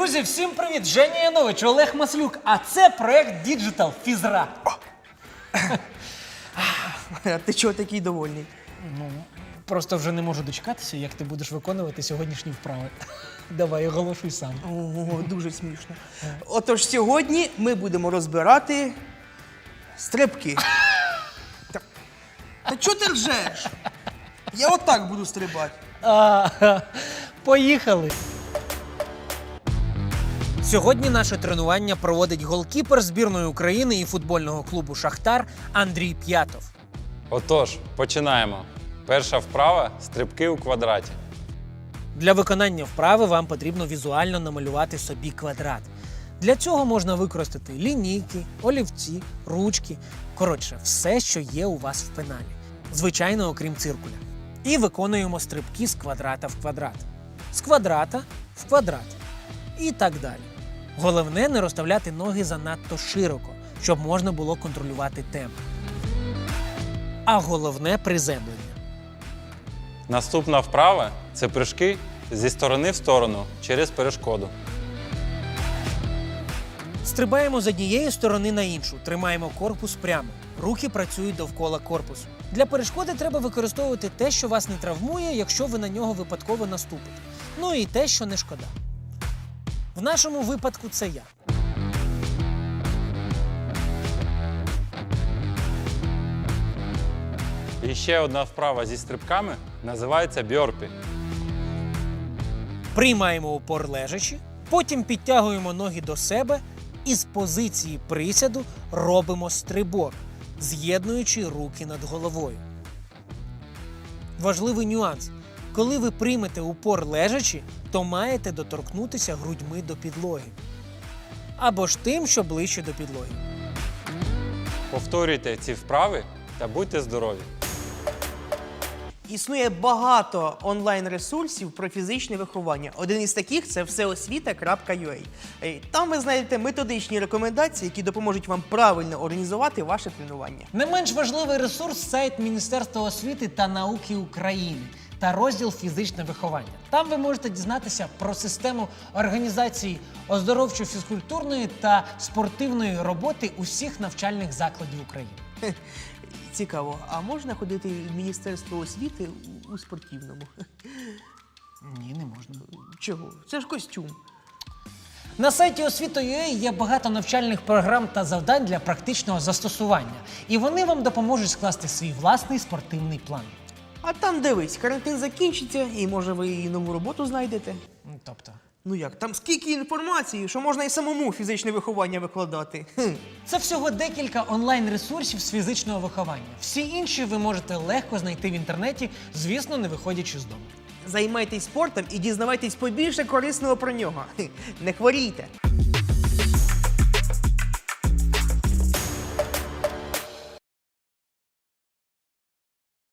Друзі, всім привіт! Женя Янович, Олег Маслюк. А це проект Digital Фізра. Ти чого такий довольний? Просто вже не можу дочекатися, як ти будеш виконувати сьогоднішні вправи. Давай, оголошуй сам. Ого, дуже смішно. Отож, сьогодні ми будемо розбирати стрибки. Та, та чого ти ржеш? Я отак буду стрибати. А, поїхали. Сьогодні наше тренування проводить голкіпер збірної України і футбольного клубу Шахтар Андрій П'ятов. Отож, починаємо. Перша вправа стрибки у квадраті. Для виконання вправи вам потрібно візуально намалювати собі квадрат. Для цього можна використати лінійки, олівці, ручки. Коротше, все, що є у вас в пеналі. Звичайно, окрім циркуля. І виконуємо стрибки з квадрата в квадрат, з квадрата в квадрат. І так далі. Головне не розставляти ноги занадто широко, щоб можна було контролювати темп. А головне приземлення. Наступна вправа це прыжки зі сторони в сторону через перешкоду. Стрибаємо з однієї сторони на іншу, тримаємо корпус прямо. Руки працюють довкола корпусу. Для перешкоди треба використовувати те, що вас не травмує, якщо ви на нього випадково наступите. Ну і те, що не шкода. В нашому випадку це я. І ще одна вправа зі стрибками називається бьорпі. Приймаємо упор лежачи, потім підтягуємо ноги до себе і з позиції присяду робимо стрибок, з'єднуючи руки над головою. Важливий нюанс. Коли ви приймете упор лежачи, то маєте доторкнутися грудьми до підлоги. Або ж тим, що ближче до підлоги. Повторюйте ці вправи та будьте здорові. Існує багато онлайн-ресурсів про фізичне виховання. Один із таких це всеосвіта.ua. Там ви знайдете методичні рекомендації, які допоможуть вам правильно організувати ваше тренування. Не менш важливий ресурс сайт Міністерства освіти та науки України та розділ фізичне виховання. Там ви можете дізнатися про систему організації оздоровчо-фізкультурної та спортивної роботи усіх навчальних закладів України. Цікаво, а можна ходити в Міністерство освіти у- спортивному? Ні, не можна. Чого? Це ж костюм. На сайті освіти.ua є багато навчальних програм та завдань для практичного застосування, і вони вам допоможуть скласти свій власний спортивний план. А там дивись, карантин закінчиться, і може ви і нову роботу знайдете. Тобто, Ну як, там скільки інформації, що можна і самому фізичне виховання викладати. Хм. Це всього декілька онлайн-ресурсів з фізичного виховання. Всі інші ви можете легко знайти в інтернеті, звісно, не виходячи з дому. Займайтесь спортом і дізнавайтесь побільше корисного про нього. Не хворійте.